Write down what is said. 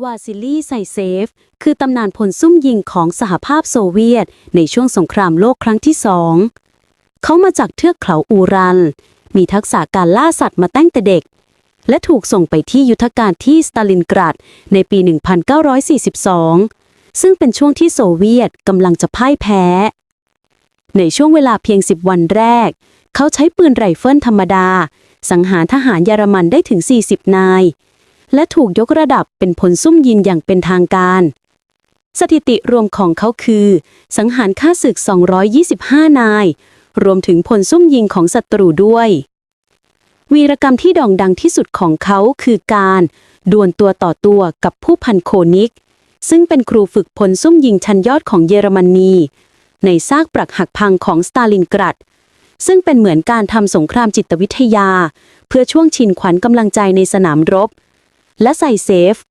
วาซิลีไซเซฟ คือตำนานพลซุ่มยิงของสหภาพโซเวียต ในช่วงสงครามโลกครั้งที่สอง เขามาจากเทือกเขาอูรัน มีทักษะการล่าสัตว์มาตั้งแต่เด็ก และถูกส่งไปที่ยุทธการที่สตาลินกรัดในปี 1942 ซึ่งเป็นช่วงที่โซเวียตกำลังจะพ่ายแพ้ ในช่วงเวลาเพียง 10 วันแรก เขาใช้ปืนไรเฟิลธรรมดา สังหารทหารเยอรมันได้ถึง 40 นาย และถูกยกระดับเป็นพลซุ่มยิงอย่างเป็นทางการ สถิติรวมของเขาคือ สังหารฆ่าศึก 225 นาย รวมถึงพลซุ่มยิงของศัตรูด้วย วีรกรรมที่ด่องดังที่สุดของเขาคือการดวลตัวต่อตัวกับผู้พันโคนิก ซึ่งเป็นครูฝึกพลซุ่มยิงชั้นยอดของเยอรมนี ในซากปรักหักพังของสตาลินกรัดซึ่งเป็นเหมือนการทำสงครามจิตวิทยา เพื่อช่วงชินขวัญกำลังใจในสนามรบ และใส่เซฟ